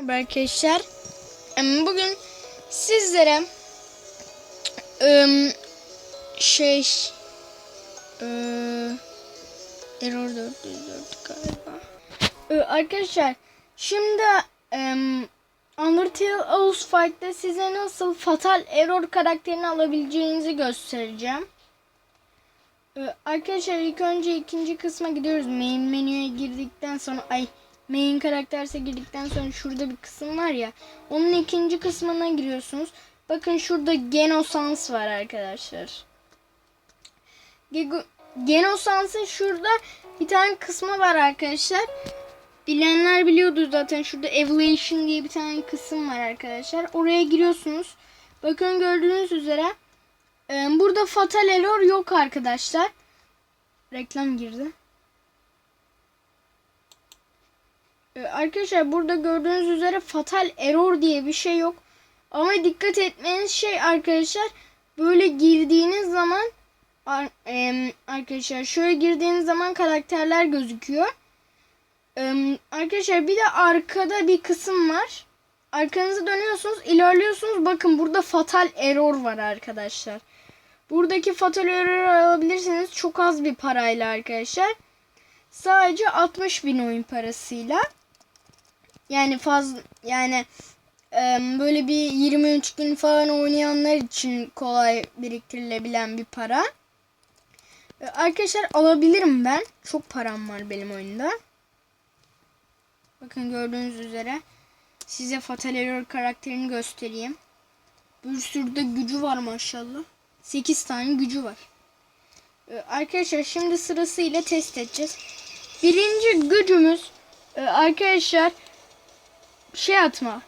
Merhaba arkadaşlar. Bugün sizlere şey error 404 galiba. E, Arkadaşlar şimdi Undertale House Fight'ta size nasıl Fatal Error karakterini alabileceğinizi göstereceğim. E, Arkadaşlar ilk önce ikinci kısma gidiyoruz. Main menüye girdikten sonra ay main karakterse girdikten sonra şurada bir kısım var ya. Onun ikinci kısmına giriyorsunuz. Bakın şurada Genosans var arkadaşlar. Genosans'ın şurada bir tane kısmı var arkadaşlar. Bilenler biliyordur zaten şurada Evolution diye bir tane kısım var arkadaşlar. Oraya giriyorsunuz. Bakın gördüğünüz üzere burada Fatal Error yok arkadaşlar. Reklam girdi. Ee, Arkadaşlar burada gördüğünüz üzere fatal error diye bir şey yok. Ama dikkat etmeniz şey arkadaşlar böyle girdiğiniz zaman arkadaşlar şöyle girdiğiniz zaman karakterler gözüküyor. Arkadaşlar bir de arkada bir kısım var. Arkanızı dönüyorsunuz, ilerliyorsunuz. Bakın burada fatal error var arkadaşlar. Buradaki fatal error alabilirsiniz çok az bir parayla arkadaşlar. Sadece 60 bin oyun parasıyla. Yani fazla yani böyle bir 23 gün falan oynayanlar için kolay biriktirilebilen bir para. E, Arkadaşlar alabilirim ben. Çok param var benim oyunda. Bakın gördüğünüz üzere size Fatal Error karakterini göstereyim. Bir sürü de gücü var maşallah. 8 tane gücü var. E, Arkadaşlar şimdi sırasıyla test edeceğiz. Birinci gücümüz e, arkadaşlar şey atma.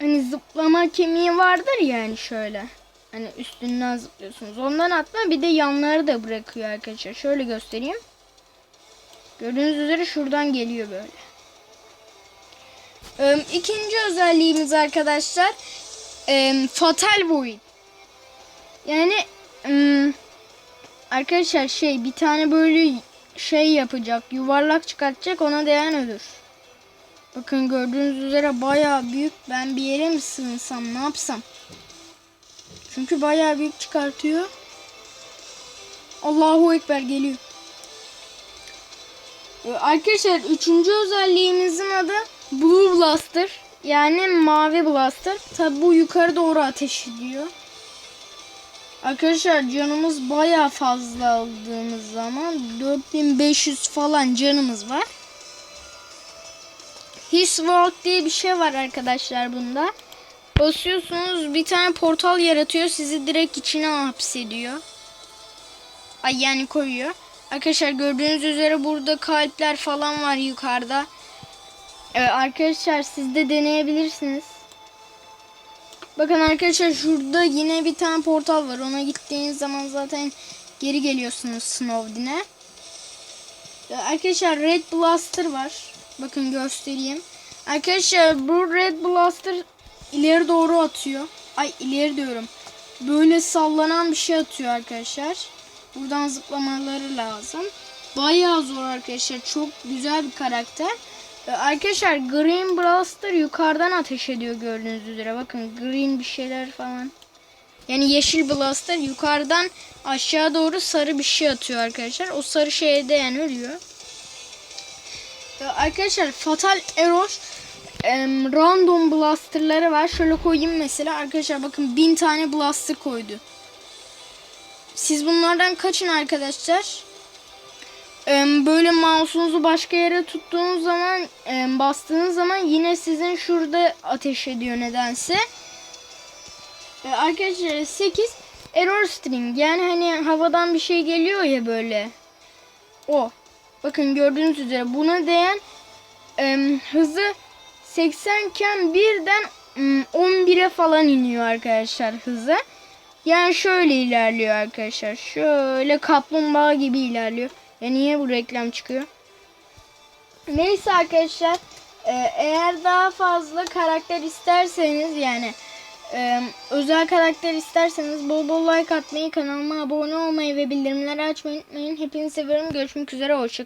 Hani zıplama kemiği vardır ya hani şöyle. Hani üstünden zıplıyorsunuz. Ondan atma bir de yanları da bırakıyor arkadaşlar. Şöyle göstereyim. Gördüğünüz üzere şuradan geliyor böyle. Ee, ikinci özelliğimiz arkadaşlar ee, Fatal Void. Yani ım, arkadaşlar şey bir tane böyle şey yapacak. Yuvarlak çıkartacak ona değen ölür. Bakın gördüğünüz üzere bayağı büyük. Ben bir yere mi sığınsam ne yapsam? Çünkü bayağı büyük çıkartıyor. Allahu Ekber geliyor. Ee, Arkadaşlar üçüncü özelliğimizin adı Blue Blaster. Yani mavi blaster. Tabi bu yukarı doğru ateş ediyor. Arkadaşlar canımız bayağı fazla aldığımız zaman 4500 falan canımız var. His World diye bir şey var arkadaşlar bunda. Basıyorsunuz bir tane portal yaratıyor sizi direkt içine hapsediyor. Ay yani koyuyor. Arkadaşlar gördüğünüz üzere burada kalpler falan var yukarıda. Ee, arkadaşlar siz de deneyebilirsiniz. Bakın arkadaşlar şurada yine bir tane portal var. Ona gittiğiniz zaman zaten geri geliyorsunuz Snowdin'e. Ee, Arkadaşlar Red Blaster var. Bakın göstereyim. Arkadaşlar bu Red Blaster ileri doğru atıyor. Ay ileri diyorum. Böyle sallanan bir şey atıyor arkadaşlar. Buradan zıplamaları lazım. Bayağı zor arkadaşlar. Çok güzel bir karakter. Ee, Arkadaşlar Green Blaster yukarıdan ateş ediyor gördüğünüz üzere. Bakın green bir şeyler falan. Yani yeşil Blaster yukarıdan aşağı doğru sarı bir şey atıyor arkadaşlar. O sarı şeye de yani ölüyor. Ee, Arkadaşlar Fatal Error em, random blasterları var. Şöyle koyayım mesela. Arkadaşlar bakın bin tane blaster koydu. Siz bunlardan kaçın arkadaşlar. Em, Böyle mouse'unuzu başka yere tuttuğunuz zaman em, bastığınız zaman yine sizin şurada ateş ediyor nedense. Ee, Arkadaşlar 8 error string yani hani havadan bir şey geliyor ya böyle. O. Bakın gördüğünüz üzere buna değen em, hızı 80 iken birden em, 11'e falan iniyor arkadaşlar hızı. Yani şöyle ilerliyor arkadaşlar. Şöyle kaplumbağa gibi ilerliyor. Ya niye bu reklam çıkıyor? Neyse arkadaşlar. e, Eğer daha fazla karakter isterseniz yani e, özel karakter isterseniz bol bol like atmayı, kanalıma abone olmayı ve bildirimleri açmayı unutmayın. Hepinizi seviyorum. Görüşmek üzere. Hoşçakalın.